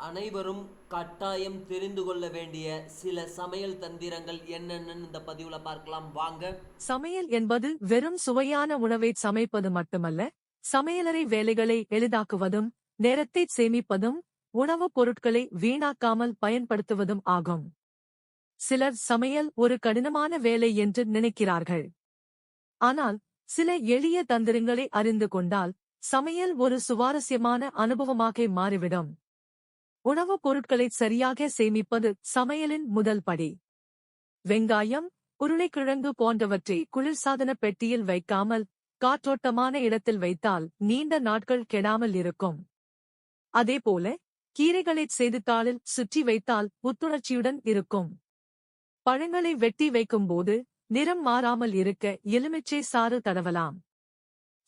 அனைவரும் கட்டாயம் தெரிந்து கொள்ள வேண்டிய சில சமையல் தந்திரங்கள் என்னென்னு இந்த பதிவுல பார்க்கலாம். வாங்க. சமையல் என்பது வெறும் சுவையான உணவை சமைப்பது மட்டுமல்ல சமையலறை வேலைகளை எளிதாக்குவதும் நேரத்தை சேமிப்பதும் உணவுப் பொருட்களை வீணாக்காமல் பயன்படுத்துவதும் ஆகும். சிலர் சமையல் ஒரு கடினமான வேலை என்று நினைக்கிறார்கள். ஆனால் சில எளிய தந்திரங்களை அறிந்து கொண்டால் சமையல் ஒரு சுவாரஸ்யமான அனுபவமாக மாறிவிடும். உணவுப் பொருட்களை சரியாக சேமிப்பது சமையலின் முதல் படி. வெங்காயம் உருளைக்கிழங்கு போன்றவற்றை குளிர்சாதன பெட்டியில் வைக்காமல் காற்றோட்டமான இடத்தில் வைத்தால் நீண்ட நாட்கள் கெடாமல் இருக்கும். அதேபோல கீரைகளை செய்தித்தாளில் சுற்றி வைத்தால் புத்துணர்ச்சியுடன் இருக்கும். பழங்களை வெட்டி வைக்கும்போது நிறம் மாறாமல் இருக்க எலுமிச்சை சாறு தடவலாம்.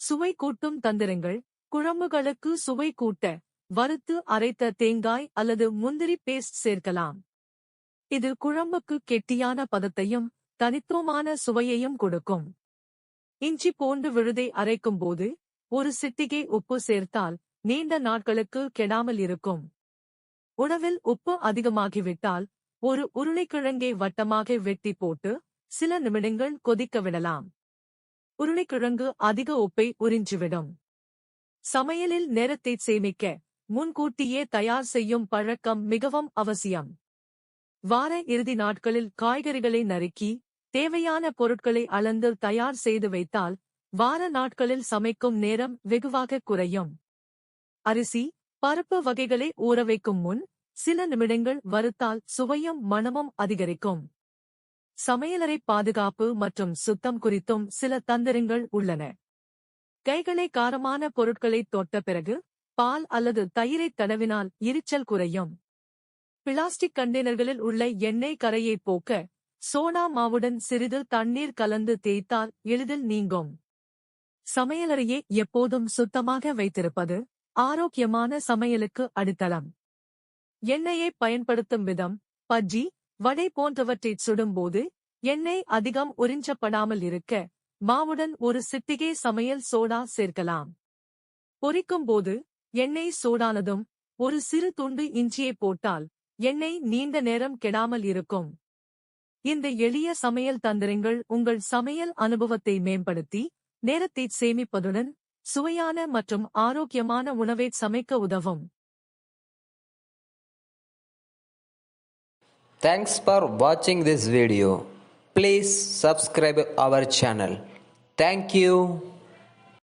சுவை கூட்டும் தந்திரங்கள் குழம்புகளுக்கு சுவை கூட்ட வறுத்து அரைத்த தேங்காய் அல்லது முந்திரி பேஸ்ட் சேர்க்கலாம். இது குழம்புக்கு கெட்டியான பதத்தையும் தனித்துவமான சுவையையும் கொடுக்கும். இஞ்சி பூண்டு விழுதை அரைக்கும்போது ஒரு சிட்டிகை உப்பு சேர்த்தால் நீண்ட நாட்களுக்கு கெடாமல் இருக்கும். உணவில் உப்பு அதிகமாகிவிட்டால் ஒரு உருளைக்கிழங்கை வட்டமாக வெட்டி போட்டு சில நிமிடங்கள் கொதிக்க விடலாம். உருளைக்கிழங்கு அதிக உப்பை உறிஞ்சிவிடும். சமையலில் நேரத்தை சேமிக்க முன்கூட்டியே தயார் செய்யும் பழக்கம் மிகவும் அவசியம். வார இறுதி நாட்களில் காய்கறிகளை நறுக்கி தேவையான பொருட்களை அளந்து தயார் செய்து வைத்தால் வார நாட்களில் சமைக்கும் நேரம் வெகுவாக குறையும். அரிசி பருப்பு வகைகளை ஊற வைக்கும் முன் சில நிமிடங்கள் வறுத்தால் சுவையும் மணமும் அதிகரிக்கும். சமையலறை பாதுகாப்பு மற்றும் சுத்தம் குறித்தும் சில தந்திரங்கள் உள்ளன. கைகளை காரமான பொருட்களை தொட்ட பிறகு பால் அல்லது தயிரை தடவினால் எரிச்சல் குறையும். பிளாஸ்டிக் கண்டெய்னர்களில் உள்ள எண்ணெய் கரையை போக்க சோனா மாவுடன் சிறிது தண்ணீர் கலந்து தேய்த்தால் எளிதில் நீங்கும். சமையலறையை எப்போதும் சுத்தமாக வைத்திருப்பது ஆரோக்கியமான சமையலுக்கு அடித்தளம். எண்ணெயை பயன்படுத்தும் விதம் பஜ்ஜி வடை போன்றவற்றைச் சுடும்போது எண்ணெய் அதிகம் உறிஞ்சப்படாமல் இருக்க மாவுடன் ஒரு சித்திகை சமையல் சோடா சேர்க்கலாம். பொரிக்கும் போது எண்ணெய் சூடானதும் ஒரு சிறு துண்டு இஞ்சியை போட்டால் எண்ணெய் நீண்ட நேரம் கெடாமல் இருக்கும். இந்த எளிய சமையல் தந்திரங்கள் உங்கள் சமையல் அனுபவத்தை மேம்படுத்தி நேரத்தை சேமிப்பதுடன் சுவையான மற்றும் ஆரோக்கியமான உணவை சமைக்க உதவும். தேங்க்ஸ் ஃபார் வாட்சிங் this video please subscribe our channel thank you.